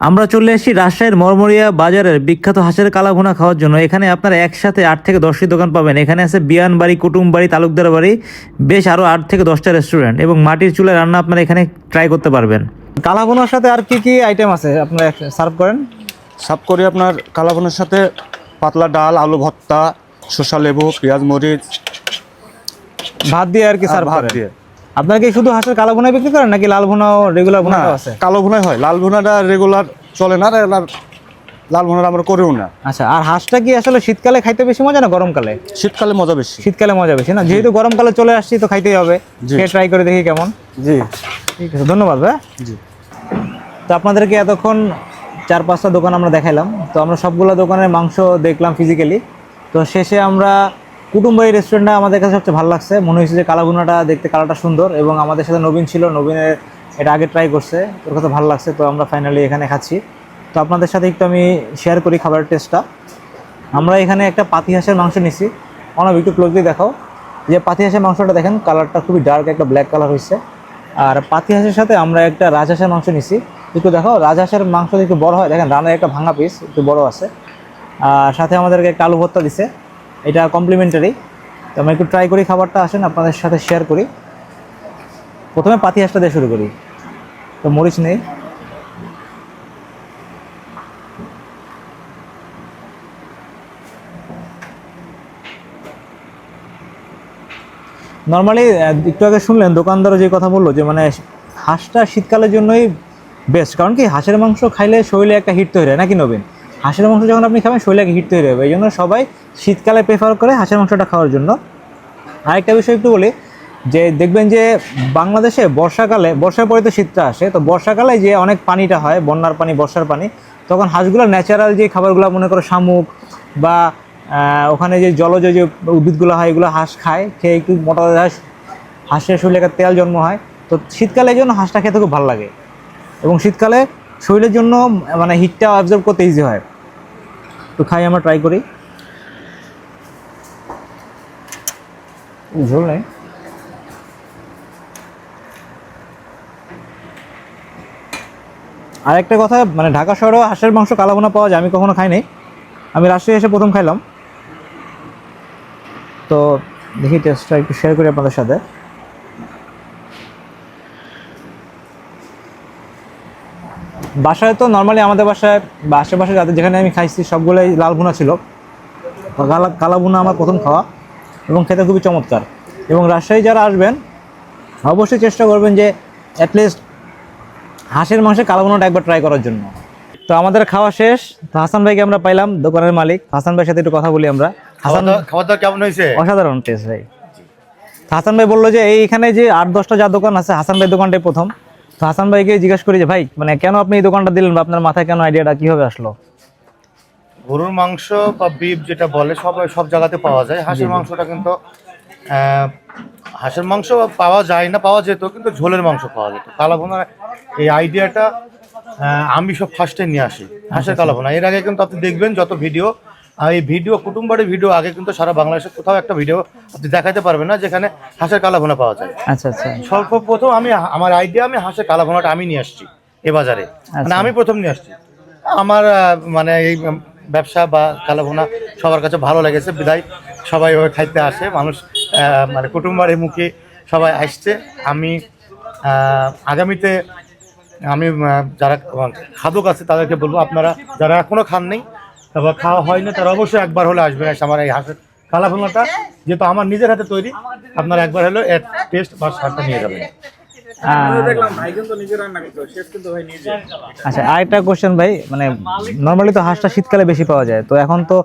আমরা চলে এসেছি রাজশাহীর মরমরিয়া বাজারের বিখ্যাত হাঁসের কালা ভুনা খাওয়ার জন্য। এখানে আপনারা একসাথে আট থেকে দশটি দোকান পাবেন। এখানে আছে বিয়ান বাড়ি কুটুম বাড়ি তালুকদার বাড়ি বেশ আরও আট থেকে দশটা রেস্টুরেন্ট এবং মাটির চুলায় রান্না আপনারা এখানে ট্রাই করতে পারবেন। কালা ভুনার সাথে আর কি কি আইটেম আছে? আপনারা সার্ভ করেন। সার্ভ করি আপনার কালাভুনের সাথে পাতলা ডাল আলু ভর্তা শসা লেবু পেঁয়াজ মরিচ। ভাত দিয়ে আর কি সার্ভ ভাত দিয়ে। আপনারা কি শুধু হাঁসের কালো ভুনা বিক্রি করেন নাকি লাল ভুনাও রেগুলার না ভুনাও আছে? কালো ভুনাই হয়। লাল ভুনাটা রেগুলার চলে না আর লাল- ভুনাটা আমরা করিও না। আচ্ছা আর হাঁসটা কি আসলে শীতকালে খাইতে বেশি মজা না গরমকালে? শীতকালে মজা বেশি। শীতকালে মজা বেশি না? যেহেতু গরমকালে চলে আসছি তো খাইতেই হবে। খেয়ে ট্রাই করে দেখি কেমন। জি। ঠিক আছে ধন্যবাদ ভাই। জি। তো আপনাদেরকে এতক্ষণ চার পাঁচটা দোকান আমরা দেখাইলাম। তো আমরা সবগুলো দোকানের মাংস দেখলাম ফিজিক্যালি তো শেষে আমরা কুটুম্বাই রেস্টুরেন্টটা আমাদের কাছে সবচেয়ে ভালো লাগছে। মনে হয়েছে যে কালাগুনাটা দেখতে কালারটা সুন্দর এবং আমাদের সাথে নবীন ছিল। নবীনের এটা আগে ট্রাই করছে। তোর কাছে ভালো লাগছে। তো আমরা ফাইনালি এখানে খাচ্ছি। তো আপনাদের সাথে একটু আমি শেয়ার করি খাবারের টেস্টটা আমরা এখানে একটা পাতি হাঁসের মাংস নিছি। অনেক একটু ক্লোজলি দেখাও। যে পাতি হাঁসের মাংসটা দেখেন কালারটা খুবই ডার্ক একটা ব্ল্যাক কালার হয়েছে। আর পাতি হাঁসের সাথে আমরা একটা রাজহাঁসের মাংস নিছি। একটু দেখো রাজহাঁসের মাংস একটু বড় হয়, দেখেন রানের একটা ভাঙা পিস একটু বড় আছে। আর সাথে আমাদেরকে একটা আলু ভর্তা দিছে। এটা কমপ্লিমেন্টারি তো আমরা একটু ট্রাই করি খাবারটা, আসেন আপনাদের সাথে শেয়ার করি। প্রথমে পাতি হাঁসটা দিয়ে শুরু করি। তো মরিচ নেই। নর্মালি একটু আগে শুনলেন, দোকানদারও যে কথা বলল, যে মানে হাঁসটা শীতকালের জন্যই বেস্ট কারণ কি, হাঁসের মাংস খাইলে শরীরে একটা হিট তৈরি হয়, নাকি নবীন? হাঁসের মাংস যখন আপনি খাবেন, শরীরে হিট তৈরি হবে এই জন্য সবাই শীতকালে প্রেফার করে হাঁসের মাংসটা খাওয়ার জন্য। আরেকটা বিষয় একটু বলি, যে দেখবেন যে বাংলাদেশে বর্ষাকালে, বর্ষার পরে তো শীতটা আসে, তো বর্ষাকালে যে অনেক পানিটা হয়, বন্যার পানি, বর্ষার পানি, তখন হাঁসগুলো ন্যাচারাল যে খাবারগুলো মনে করো শামুক বা ওখানে যে জলজ যে উদ্ভিদগুলো হয়, এগুলো হাঁস খায়, খেয়ে একটু মোটা হাঁস, হাঁসের শরীরে একটা তেল জন্ম হয়। তো শীতকালে জন্য হাঁসটা খেতে খুব ভালো লাগে। এবং শীতকালে শরীরের জন্য মানে হিটটা অবজার্ভ করতে ইজি হয়। তো খাই আমরা ট্রাই করি। ঝোল। নেই আর একটা কথা মানে ঢাকা শহরেও হাঁসের মাংস কালাবোনা পাওয়া যায় আমি কখনো খাইনি। আমি রাজশাহী এসে প্রথম খাইলাম। তো দেখি টেস্টটা একটু শেয়ার করি আপনাদের সাথে। বাসায় তো নর্মালি আমাদের বাসায় বা আশেপাশে যাদের যেখানে আমি খাইছি সবগুলোই লাল ভুনা ছিল। কালা কালা ভুনা আমার প্রথম খাওয়া এবং খেতে খুবই চমৎকার। এবং রাজশাহী যারা আসবেন অবশ্যই চেষ্টা করবেন যে অ্যাটলিস্ট হাঁসের মাংসে কালো ভুনাটা একবার ট্রাই করার জন্য। তো আমাদের খাওয়া শেষ। তো হাসান ভাইকে আমরা পাইলাম দোকানের মালিক। হাসান ভাইয়ের সাথে একটু কথা বলি আমরা। হাসান খাওয়া দাওয়া কেমন হয়েছে? অসাধারণ টেস্ট ভাই। হাসান ভাই বলল যে এইখানে যে আট দশটা যা দোকান আছে হাসান ভাই দোকানটাই প্রথম। তো হাসান ভাইকে জিজ্ঞাসা করি যে ভাই মানে কেন আপনি এই দোকানটা দিলেন বা আপনার মাথায় কেন আইডিয়াটা কীভাবে আসলো? গরুর মাংস বা বিফ যেটা বলে সব সব জায়গাতে পাওয়া যায়। হাঁসের মাংসটা কিন্তু হাঁসের মাংস পাওয়া যায় না পাওয়া যেত কিন্তু ঝোলের মাংস পাওয়া যেত। কালাভোনার এই আইডিয়াটা আমি সব ফার্স্টে নিয়ে আসি হাঁসের কালাভোনা। এর আগে কিন্তু আপনি দেখবেন যত ভিডিও আর এই ভিডিও কুটুম্বারের ভিডিও আগে কিন্তু সারা বাংলাদেশে কোথাও একটা ভিডিও আপনি দেখাতে পারবেন না যেখানে হাঁসের কালাভোনা পাওয়া যায়। আচ্ছা আচ্ছা। সর্বপ্রথম আমি আমার আইডিয়া আমি হাঁসের কালাভোনাটা আমি নিয়ে আসছি এ বাজারে। মানে আচ্ছা। আমি প্রথম নিয়ে আসছি। আমার মানে এই ব্যবসা বা কালাভোনা সবার কাছে ভালো লেগেছে বিদায়। সবাই ওই খাইতে আসে মানুষ মানে কুটুম্বারের মুখে সবাই আসছে। আমি আগামীতে আমি যারা খাদক আছে তাদেরকে বলব আপনারা যারা এখনও খান নেই তারপর খাওয়া হয়নি তারা অবশ্যই একবার হলে আসবেন এসে আমার এই হাঁসের কালাভোনাটা যেহেতু আমার নিজের হাতে তৈরি আপনারা একবার হলে এক টেস্ট বা স্বাদটা নিয়ে যাবেন। আচ্ছা আরেকটা কোশ্চেন ভাই মানে নর্মালি তো হাঁসটা শীতকালে বেশি পাওয়া যায় তো এখন তো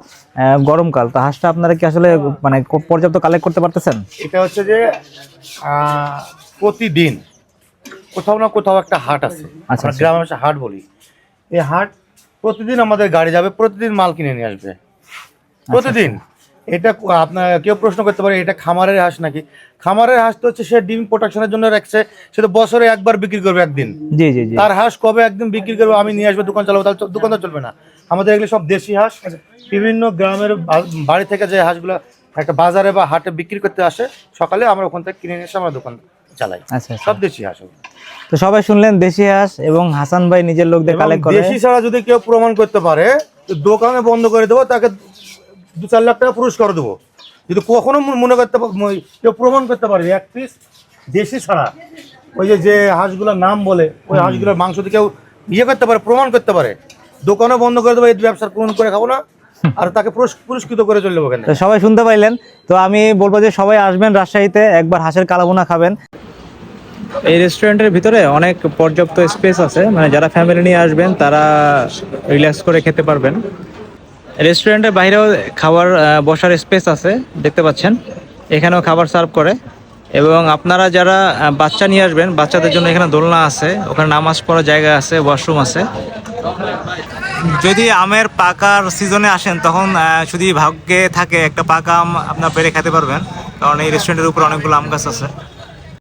গরমকাল তো হাঁসটা আপনারা কি আসলে মানে পর্যাপ্ত কালেক্ট করতে পারতেছেন? এটা হচ্ছে যে প্রতিদিন কোথাও না কোথাও একটা হাট আছে। আচ্ছা, আমরা আচ্ছা। গ্রামে হাট বলি। এই হাট প্রতিদিন আমাদের গাড়ি যাবে প্রতিদিন মাল কিনে নিয়ে আসবে। আচ্ছা, প্রতিদিন। এটা আপনার কেউ প্রশ্ন করতে পারে এটা খামারের হাঁস নাকি? খামারের হাঁস তো হচ্ছে সে ডিম প্রোটেকশনের জন্য রাখছে সে তো বছরে একবার বিক্রি করবে একদিন। জি জি জি। তার হাঁস কবে একদিন বিক্রি করব আমি নিয়ে আসব দোকান চালাবো তাহলে তো দোকানদার চলবে না। আমাদের এগুলো সব দেশি হাঁস। বিভিন্ন গ্রামের বাড়ি থেকে যে হাঁসগুলো একটা বাজারে বা হাটে বিক্রি করতে আসে সকালে আমরা ওখান থেকে কিনে নিয়ে এসে আমরা দোকান চালাই। আচ্ছা আচ্ছা। সব দেশি হাঁস তো সবাই শুনলেন দেশি হাঁস এবং হাসান ভাই নিজের লোকদের কালেক্ট করে। দেশি ছাড়া যদি কেউ প্রমাণ করতে পারে দোকানে বন্ধ করে দেবো তাকে দু চার লাখ টাকা পুরস্কার দেবো। যদি কখনো মনে- করতে কেউ প্রমাণ করতে পারে এক পিস দেশি ছাড়া ওই যে যে হাঁসগুলোর নাম বলে ওই হাঁসগুলোর মাংস যদি কেউ ইয়ে করতে পারে প্রমাণ করতে পারে দোকানও বন্ধ করে দেবো এই ব্যবসার প্রমাণ করে খাব না আর তাকে পুরস- পুরস্কৃত করে চলে যাব সবাই শুনতে পাইলেন। তো আমি বলব যে সবাই আসবেন রাজশাহীতে একবার হাঁসের কালাবোনা খাবেন। এই রেস্টুরেন্টের ভিতরে অনেক পর্যাপ্ত স্পেস আছে। মানে যারা ফ্যামিলি নিয়ে আসবেন, তারা রিল্যাক্স করে খেতে পারবেন। রেস্টুরেন্টের বাইরেও খাবার বসার স্পেস আছে, দেখতে পাচ্ছেন। এখানেও খাবার সার্ভ করে। এবং আপনারা যারা বাচ্চা নিয়ে আসবেন, বাচ্চাদের জন্য এখানে দোলনা আছে, ওখানে নামাজ পড়ার জায়গা আছে ওয়াশরুম আছে। যদি আমের পাকার সিজনে আসেন, তখন যদি ভাগ্যে থাকে একটা পাকা আম আপনার পেরে খেতে পারবেন। কারণ এই রেস্টুরেন্টের উপর অনেকগুলো আম গাছ আছে।